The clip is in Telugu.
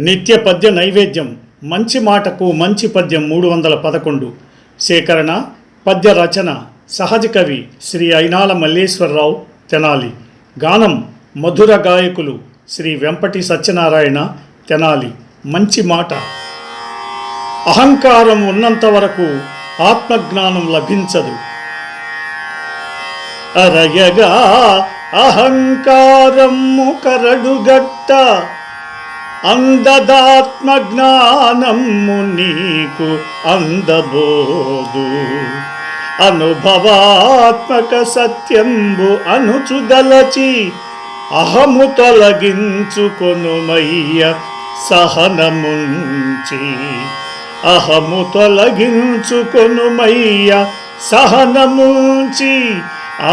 నిత్య పద్య నైవేద్యం మంచి మాటకు మంచి పద్యం మూడు వందల పదకొండు. సేకరణ పద్య రచన సహజ కవి శ్రీ అయినాల మల్లేశ్వరరావు తెనాలి. గానం మధుర గాయకులు శ్రీ వెంపటి సత్యనారాయణ తెనాలి. మంచి మాట. అహంకారం ఉన్నంత వరకు ఆత్మజ్ఞానం లభించదు. అరయగా అహంకారము కరడుగట్ట అందదాత్మ జ్ఞానము నీకు అందబోదు. అనుభవాత్మక సత్యంబు అనుచుదలచి అహము తొలగించుకొనుమయ్య సహనముంచి. అహము తొలగించుకొనుమయ్య సహనముంచి. ఆ